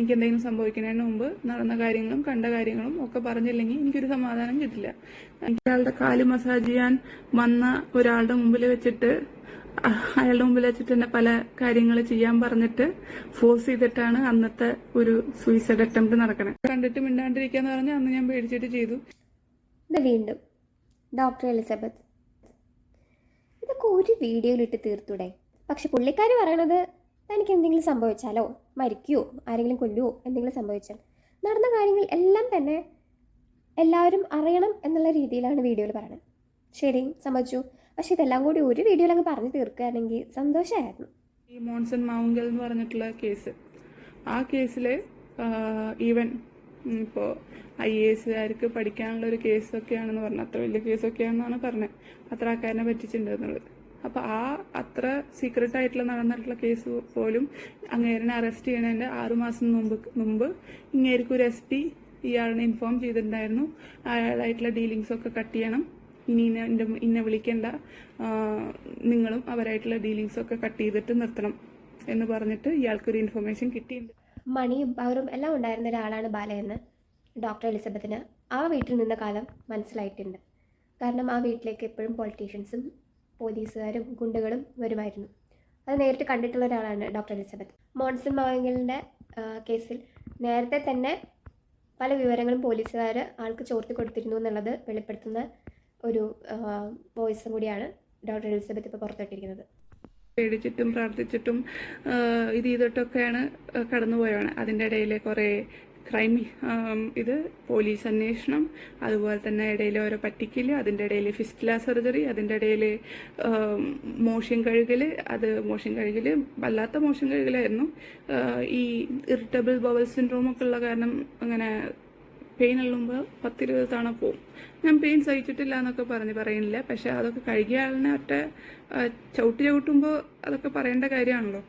എനിക്ക് എന്തെങ്കിലും സംഭവിക്കുന്നതിന് മുമ്പ് നടന്ന കാര്യങ്ങളും കണ്ട കാര്യങ്ങളും ഒക്കെ പറഞ്ഞില്ലെങ്കിൽ എനിക്കൊരു സമാധാനം കിട്ടില്ല. അയാളുടെ കാൽ മസാജ് ചെയ്യാൻ വന്ന ഒരാളുടെ മുമ്പിൽ വെച്ചിട്ട് അയാളുടെ മുമ്പിൽ വെച്ചിട്ട് തന്നെ പല കാര്യങ്ങൾ ചെയ്യാൻ പറഞ്ഞിട്ട് ഫോഴ്സ് ചെയ്തിട്ടാണ് അന്നത്തെ ഒരു സൂയിസൈഡ് അറ്റംപ്റ്റ് നടക്കണത് കണ്ടിട്ട് മിണ്ടാണ്ടിരിക്കാന്ന് പറഞ്ഞാൽ അന്ന് ഞാൻ പേടിച്ചിട്ട് ചെയ്തു. വീണ്ടും ഡോക്ടർ എലിസബത്ത്. ഇതൊക്കെ ഒരു വീഡിയോയിലിട്ട് തീർത്തൂടെ? പക്ഷെ പുള്ളിക്കാർ പറയണത് തനിക്ക് എന്തെങ്കിലും സംഭവിച്ചാലോ? മരിക്കുകയോ ആരെങ്കിലും കൊല്ലുവോ? എന്തെങ്കിലും സംഭവിച്ചാൽ? നടന്ന കാര്യങ്ങൾ എല്ലാം തന്നെ എല്ലാവരും അറിയണം എന്നുള്ള രീതിയിലാണ് വീഡിയോയിൽ പറയുന്നത്. ശരി സംഭവിച്ചു പക്ഷെ ഇതെല്ലാം കൂടി ഒരു വീഡിയോയിൽ അങ്ങ് പറഞ്ഞു തീർക്കുകയാണെങ്കിൽ സന്തോഷമായിരുന്നു. ഈ മോൺസൺ മാവുങ്കൽ എന്ന് പറഞ്ഞിട്ടുള്ള കേസ്. ആ കേസിൽ ഈവൻ ഇപ്പോൾ ഐ എ എസുകാർക്ക് പഠിക്കാനുള്ള ഒരു കേസൊക്കെയാണെന്ന് പറഞ്ഞു അത്ര വലിയ കേസൊക്കെയാണെന്നാണ് പറഞ്ഞത്. അത്ര ആൾക്കാരനെ പറ്റിച്ചിട്ടുണ്ട് എന്നുള്ളത് അപ്പോൾ ആ അത്ര സീക്രട്ട് ആയിട്ടുള്ള നടന്നിട്ടുള്ള കേസ് പോലും അങ്ങേരനെ അറസ്റ്റ് ചെയ്യണതിന്റെ ആറുമാസം മുമ്പ് മുമ്പ് ഇങ്ങേർക്ക് ഒരു എസ് പി ഇയാളിനെ ഇൻഫോം ചെയ്തിട്ടുണ്ടായിരുന്നു. അയാളായിട്ടുള്ള ഡീലിങ്സ് ഒക്കെ കട്ട് ചെയ്യണം. ഇനി എന്റെ ഇന്നെ വിളിക്കേണ്ട. നിങ്ങളും അവരായിട്ടുള്ള ഡീലിങ്സ് ഒക്കെ കട്ട് ചെയ്തിട്ട് നിർത്തണം എന്ന് പറഞ്ഞിട്ട് ഇയാൾക്കൊരു ഇൻഫർമേഷൻ കിട്ടിയിട്ടുണ്ട്. മണിയും അവരും എല്ലാം ഉണ്ടായിരുന്ന ഒരാളാണ് ബാലയെന്ന് ഡോക്ടർ എലിസബത്തിന് ആ വീട്ടിൽ നിന്ന കാലം മനസ്സിലായിട്ടുണ്ട്. കാരണം ആ വീട്ടിലേക്ക് എപ്പോഴും പൊളിറ്റീഷ്യൻസും പോലീസുകാരും ഗുണ്ടകളും വരുമായിരുന്നു. അത് നേരിട്ട് കണ്ടിട്ടുള്ള ഒരാളാണ് ഡോക്ടർ എലിസബത്ത്. മോൺസൺ മാവങ്കലിന്റെ കേസിൽ നേരത്തെ തന്നെ പല വിവരങ്ങളും പോലീസുകാർ ആൾക്ക് ചോർത്തി കൊടുത്തിരുന്നു എന്നുള്ളത് വെളിപ്പെടുത്തുന്ന ഒരു വോയിസും കൂടിയാണ് ഡോക്ടർ എലിസബത്ത് ഇപ്പോൾ പുറത്തുവിട്ടിരിക്കുന്നത്. പേടിച്ചിട്ടും പ്രാർത്ഥിച്ചിട്ടും ഇത് ചെയ്തിട്ടൊക്കെയാണ് കടന്നുപോയാണ് അതിന്റെ ഇടയിൽ കുറേ ക്രൈം ഇത് പോലീസ് അന്വേഷണം അതുപോലെ തന്നെ ഇടയിൽ ഓരോ പറ്റിക്കൽ അതിന്റെ ഇടയിൽ ഫിസ്റ്റില സർജറി അതിന്റെ ഇടയിൽ മോഷൻ കഴുകൽ അത് മോഷൻ കഴുകൽ വല്ലാത്ത മോഷൻ കഴുകലായിരുന്നു. ഈ ഇറിറ്റബിൾ ബവൽ സിൻഡ്രോം ഒക്കെ ഉള്ള കാരണം അങ്ങനെ പെയിൻ ഉള്ളുമ്പോൾ പത്തിരുപത് തവണ പോവും. ഞാൻ പെയിൻ സഹിച്ചിട്ടില്ല എന്നൊക്കെ പറഞ്ഞ് പറയുന്നില്ല പക്ഷെ അതൊക്കെ കഴുകിയ ആളിനെ ഒറ്റ ചവിട്ടി ചവിട്ടുമ്പോൾ അതൊക്കെ പറയേണ്ട കാര്യമാണല്ലോ.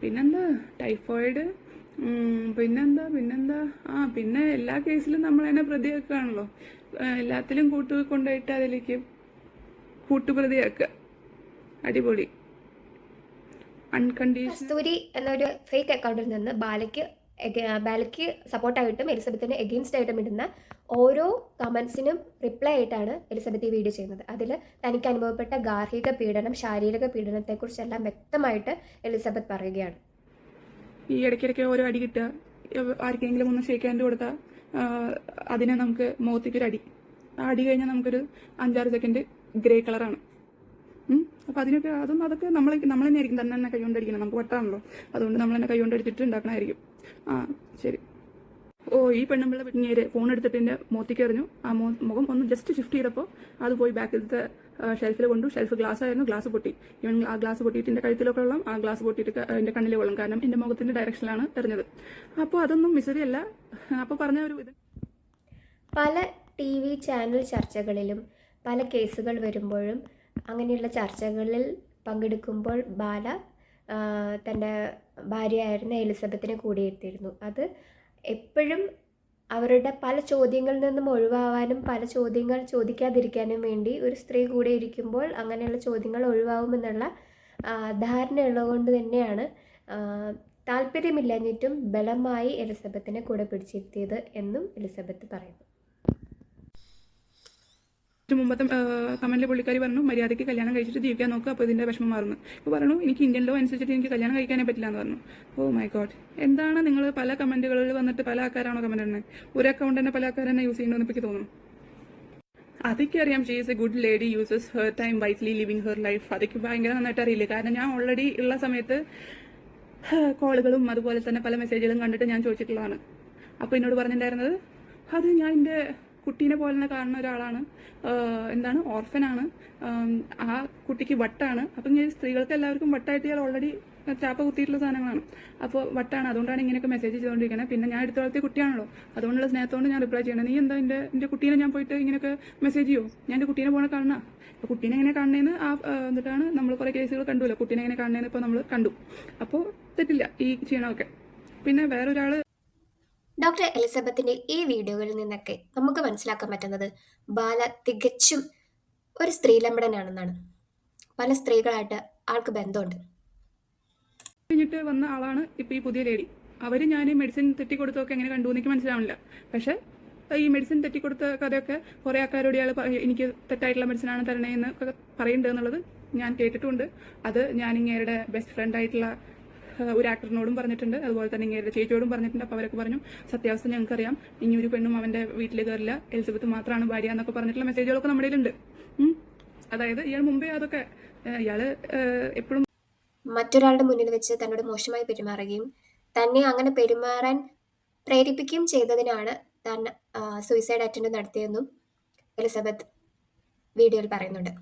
പിന്നെന്താ ടൈഫോയിഡ് പിന്നെന്താ പിന്നെന്താ? ആ പിന്നെ എല്ലാ കേസിലും നമ്മൾ തന്നെ പ്രതിയാക്കുകയാണല്ലോ എല്ലാത്തിലും കൂട്ടു കൊണ്ടുപോയിട്ട് അതിലേക്ക് കൂട്ടുപ്രതിയാക്കുക അടിപൊളി. അൺകണ്ടീഷൻ എന്നൊരു ഫേക്ക് അക്കൗണ്ടിൽ നിന്ന് ബാലയ്ക്ക് ബാലയ്ക്ക് സപ്പോർട്ടായിട്ടും എലിസബത്തിന് എഗെയിൻസ്റ്റ് ആയിട്ടും ഇടുന്ന ഓരോ കമൻസിനും റിപ്ലൈ ആയിട്ടാണ് എലിസബത്ത് ഈ വീഡിയോ ചെയ്യുന്നത്. അതിൽ തനിക്ക് അനുഭവപ്പെട്ട ഗാർഹിക പീഡനം ശാരീരിക പീഡനത്തെക്കുറിച്ചെല്ലാം വ്യക്തമായിട്ട് എലിസബത്ത് പറയുകയാണ്. ഈ ഇടയ്ക്കിടയ്ക്ക് ഓരോ അടി കിട്ടുക. ആർക്കെങ്കിലും ഒന്ന് ഷേക്ക് ഹാൻഡ് കൊടുത്താൽ അതിനെ നമുക്ക് മുഖത്തേക്കൊരു അടി. ആ അടി കഴിഞ്ഞാൽ നമുക്കൊരു അഞ്ചാറ് സെക്കൻഡ് ഗ്രേ കളറാണ് അപ്പം അതിനൊക്കെ അതും അതൊക്കെ നമ്മൾ തന്നെ ആയിരിക്കും തന്നെ തന്നെ കൈകൊണ്ടടിക്കണം നമുക്ക് വട്ടാണല്ലോ. അതുകൊണ്ട് നമ്മൾ തന്നെ കൈകൊണ്ടടിച്ചിട്ട് ഉണ്ടാക്കണമായിരിക്കും ആ ശരി. ഓ ഈ പെണ്ണുമ്പിള്ള പിന്നീര് ഫോൺ എടുത്തിട്ട് എന്റെ മോത്തിക്ക് എറിഞ്ഞു ആ മുഖം ഒന്ന് ജസ്റ്റ് ഷിഫ്റ്റ് ചെയ്തപ്പോൾ അത് പോയി ബാക്കിലത്തെ ഷെൽഫിൽ കൊണ്ടു. ഷെൽഫ് ഗ്ലാസ് ആയിരുന്നു ഗ്ലാസ് പൊട്ടി. ഇവൻ ആ ഗ്ലാസ് പൊട്ടിയിട്ട് എന്റെ കഴുത്തിലൊക്കെ വെള്ളം ആ ഗ്ലാസ് പൊട്ടിയിട്ട് എന്റെ കണ്ണിലെ വെള്ളം. കാരണം എന്റെ മുഖത്തിന്റെ ഡയറക്ഷനിലാണ് എറിഞ്ഞത്. അപ്പോൾ അതൊന്നും മിസറിയല്ല അപ്പോൾ പറഞ്ഞ ഒരു ഇത്. പല ടി വി ചാനൽ ചർച്ചകളിലും പല കേസുകൾ വരുമ്പോഴും അങ്ങനെയുള്ള ചർച്ചകളിൽ പങ്കെടുക്കുമ്പോൾ ബാല തന്റെ ഭാര്യയായിരുന്ന എലിസബത്തിനെ കൂടിയിരുത്തിയിരുന്നു. അത് എപ്പോഴും അവരുടെ പല ചോദ്യങ്ങളിൽ നിന്നും ഒഴിവാവാനും പല ചോദ്യങ്ങൾ ചോദിക്കാതിരിക്കാനും വേണ്ടി ഒരു സ്ത്രീ കൂടെ ഇരിക്കുമ്പോൾ അങ്ങനെയുള്ള ചോദ്യങ്ങൾ ഒഴിവാകുമെന്നുള്ള ധാരണ ധാരണയുള്ളതുകൊണ്ട് തന്നെയാണ് താല്പര്യമില്ലാഞ്ഞിട്ടും ബലമായി എലിസബത്തിനെ കൂടെ പിടിച്ചിരുത്തിയത് എന്നും എലിസബത്ത് പറയുന്നു. ഇതിന് മുമ്പത്തെ കമന്റിൽ പുള്ളിക്കാരി പറഞ്ഞു മര്യാദയ്ക്ക് കല്യാണം കഴിച്ചിട്ട് ജീവിക്കാൻ നോക്കുക അപ്പോൾ ഇതിന്റെ വിഷമം മാറുന്നു. ഇപ്പോൾ പറഞ്ഞു എനിക്ക് ഇന്ത്യൻ ലോ അനുസരിച്ചിട്ട് എനിക്ക് കല്യാണം കഴിക്കാനേ പറ്റില്ല എന്ന് പറഞ്ഞു. ഓ മൈ ഗോഡ് എന്താണ് നിങ്ങൾ പല കമന്റുകളിൽ വന്നിട്ട് പല ആൾക്കാരാണോ കമന്റ് ഇടുന്നത് ഒരു അക്കൗണ്ട് തന്നെ പല ആൾക്കാർ തന്നെ യൂസ് ചെയ്യണമെന്ന് എനിക്ക് തോന്നുന്നു. അതൊക്കെ അറിയാം she is a good lady uses her time wisely living her life അതൊക്കെ ഭയങ്കര നന്നായിട്ട് അറിയില്ല? കാരണം ഞാൻ ഓൾറെഡി ഉള്ള സമയത്ത് കോളുകളും അതുപോലെ തന്നെ പല മെസ്സേജുകളും കണ്ടിട്ട് ഞാൻ ചോദിച്ചിട്ടുള്ളതാണ്. അപ്പോൾ എന്നോട് പറഞ്ഞിട്ടുണ്ടായിരുന്നത് അത് ഞാൻ എന്റെ കുട്ടീനെ പോലെ തന്നെ കാണുന്ന ഒരാളാണ്. എന്താണ്? ഓർഫനാണ്. ആ കുട്ടിക്ക് വട്ടാണ്. അപ്പം ഞാൻ സ്ത്രീകൾക്ക് എല്ലാവർക്കും വട്ടായിട്ട് ഞാൻ ഓൾറെഡി ചാപ്പ കുത്തിയിട്ടുള്ള സാധനങ്ങളാണ്. അപ്പോൾ വട്ടാണ്. അതുകൊണ്ടാണ് ഇങ്ങനെയൊക്കെ മെസ്സേജ് ചെയ്തുകൊണ്ടിരിക്കുന്നത് പിന്നെ ഞാൻ എടുത്ത വളർത്തിയ കുട്ടിയാണല്ലോ. അതുകൊണ്ടുള്ള സ്നേഹത്തോണ്ട് ഞാൻ റിപ്ലൈ ചെയ്യണം. നീ എന്താ എന്റെ എന്റെ കുട്ടീനെ ഞാൻ പോയിട്ട് ഇങ്ങനെയൊക്കെ മെസ്സേജ് ചെയ്യോ? ഞാൻ എന്റെ കുട്ടീനെ പോണ കാണണ അപ്പോൾ കുട്ടീനെ എങ്ങനെ കാണുന്നതെന്ന് ആ എന്നിട്ടാണ് നമ്മൾ കുറേ കേസുകൾ കണ്ടുല്ലോ കുട്ടീനെ എങ്ങനെ കാണുന്നതെന്ന് ഇപ്പോൾ നമ്മൾ കണ്ടു. അപ്പോൾ തെറ്റില്ല. ഈ ചെയ്യണമൊക്കെ പിന്നെ വേറൊരാൾ ഡോക്ടർ എലിസബത്തിന്റെ ഈ വീഡിയോകളിൽ നിന്നൊക്കെ നമുക്ക് മനസ്സിലാക്കാൻ പറ്റുന്നത് ബാല തികച്ചും ഒരു സ്ത്രീലമ്പടനാണെന്നാണ് പല സ്ത്രീകളായിട്ട് ആൾക്ക് ബന്ധമുണ്ട്. കഴിഞ്ഞിട്ട് വന്ന ആളാണ് ഇപ്പൊ ഈ പുതിയ ലേഡി അവർ ഞാൻ മെഡിസിൻ തെറ്റിക്കൊടുത്തൊക്കെ എങ്ങനെ കണ്ടു എന്ന് എനിക്ക് മനസ്സിലാവില്ല പക്ഷെ ഈ മെഡിസിൻ തെറ്റിക്കൊടുത്ത കഥയൊക്കെ കുറെ ആൾക്കാരോട് ഇയാൾ എനിക്ക് തെറ്റായിട്ടുള്ള മെഡിസിനാണ് തരണേന്ന് ഒക്കെ പറയുന്നുണ്ട് എന്നുള്ളത് ഞാൻ കേട്ടിട്ടുണ്ട്. അത് ഞാൻ ഇങ്ങേരുടെ ബെസ്റ്റ് ഫ്രണ്ട് ആയിട്ടുള്ള ഒരു ആക്ടറിനോടും പറഞ്ഞിട്ടുണ്ട്. അതുപോലെ തന്നെ ഇങ്ങനെ ചേച്ചിയോടും പറഞ്ഞിട്ടുണ്ട്. അപ്പോൾ അവരൊക്കെ പറഞ്ഞു സത്യാവസ്ഥ ഞങ്ങൾക്കറിയാം. ഇനി ഒരു പെണ്ണും അവന്റെ വീട്ടിൽ കയറില്ല എലിസബത്ത് മാത്രമാണ് ഭാര്യ എന്നൊക്കെ പറഞ്ഞിട്ടുള്ള മെസ്സേജുകളൊക്കെ നമ്മുടെ ഉണ്ട് അതായത് ഇയാൾ മുമ്പേ അതൊക്കെ ഇയാൾ എപ്പോഴും മറ്റൊരാളുടെ മുന്നിൽ വെച്ച് തന്നോട് മോശമായി പെരുമാറുകയും തന്നെ അങ്ങനെ പെരുമാറാൻ പ്രേരിപ്പിക്കുകയും ചെയ്തതിനാണ് താൻ സൂയിസൈഡ് അറ്റൻഡ് നടത്തിയെന്നും എലിസബത്ത് വീഡിയോയിൽ പറയുന്നുണ്ട്.